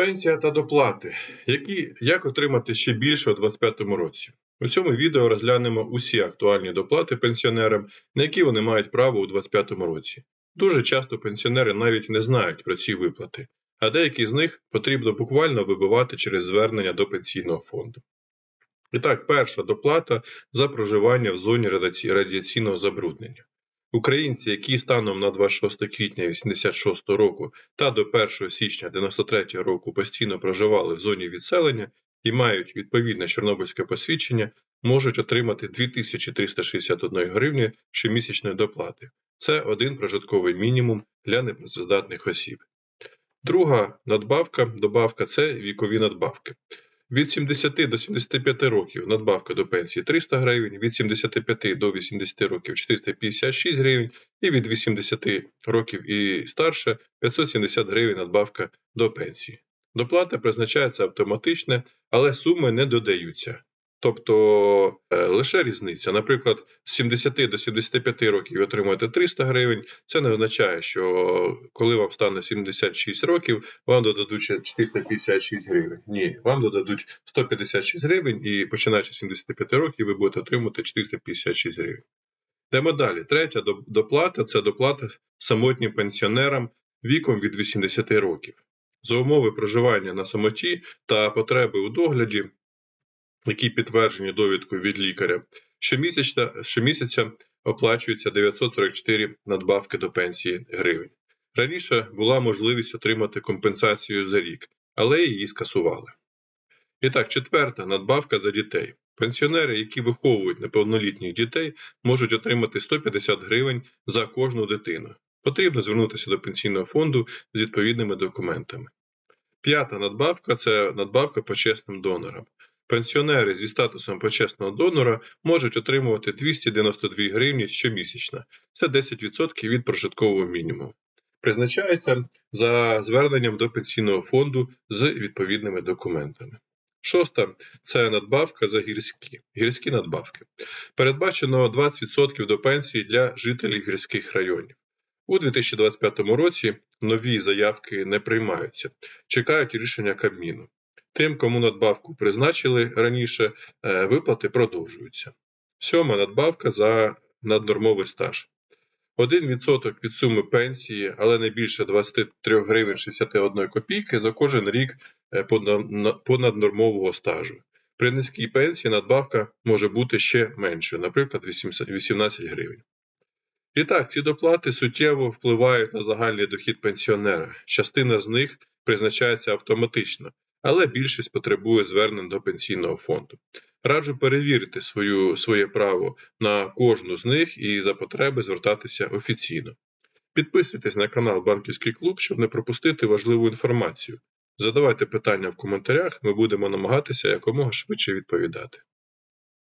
Пенсія та доплати. Які, як отримати ще більше у 2025 році? У цьому відео розглянемо усі актуальні доплати пенсіонерам, на які вони мають право у 2025 році. Дуже часто пенсіонери навіть не знають про ці виплати, а деякі з них потрібно буквально вибивати через звернення до пенсійного фонду. І так, перша доплата за проживання в зоні радіаційного забруднення. Українці, які станом на 26 квітня 86 року та до 1 січня 93 року постійно проживали в зоні відселення і мають відповідне чорнобильське посвідчення, можуть отримати 2361 гривні щомісячної доплати. Це один прожитковий мінімум для непрацездатних осіб. Друга надбавка добавка це вікові надбавки. Від 70 до 75 років надбавка до пенсії 300 гривень, від 75 до 80 років 456 гривень і від 80 років і старше 570 гривень надбавка до пенсії. Доплата призначається автоматично, але суми не додаються. Тобто е, лише різниця. Наприклад, з 70 до 75 років ви отримуєте 300 гривень. Це не означає, що коли вам стане 76 років, вам додадуть 456 гривень. Ні, вам додадуть 156 гривень, і починаючи з 75 років, ви будете отримувати 456 гривень. Йдемо далі. Третя доплата це доплата самотнім пенсіонерам віком від 80 років. За умови проживання на самоті та потреби у догляді які підтверджені довідкою від лікаря, щомісячна, щомісяця оплачується 944 надбавки до пенсії гривень. Раніше була можливість отримати компенсацію за рік, але її скасували. І так, четверта надбавка за дітей. Пенсіонери, які виховують неповнолітніх дітей, можуть отримати 150 гривень за кожну дитину. Потрібно звернутися до пенсійного фонду з відповідними документами. П'ята надбавка це надбавка почесним донорам. Пенсіонери зі статусом почесного донора можуть отримувати 292 гривні щомісячно. Це 10% від прожиткового мінімуму. Призначається за зверненням до пенсійного фонду з відповідними документами. Шоста це надбавка за гірські, гірські надбавки. Передбачено 20% до пенсії для жителів гірських районів. У 2025 році нові заявки не приймаються, чекають рішення Кабміну. Тим, кому надбавку призначили раніше, е, виплати продовжуються. Сьома надбавка за наднормовий стаж. 1% від суми пенсії, але не більше 23 гривень 61 копійки за кожен рік е, понад- на- понаднормового стажу. При низькій пенсії надбавка може бути ще меншою, наприклад, 18 гривень. І так, ці доплати суттєво впливають на загальний дохід пенсіонера. Частина з них призначається автоматично, але більшість потребує звернень до пенсійного фонду. Раджу перевірити свою, своє право на кожну з них і за потреби звертатися офіційно. Підписуйтесь на канал Банківський клуб, щоб не пропустити важливу інформацію. Задавайте питання в коментарях, ми будемо намагатися якомога швидше відповідати.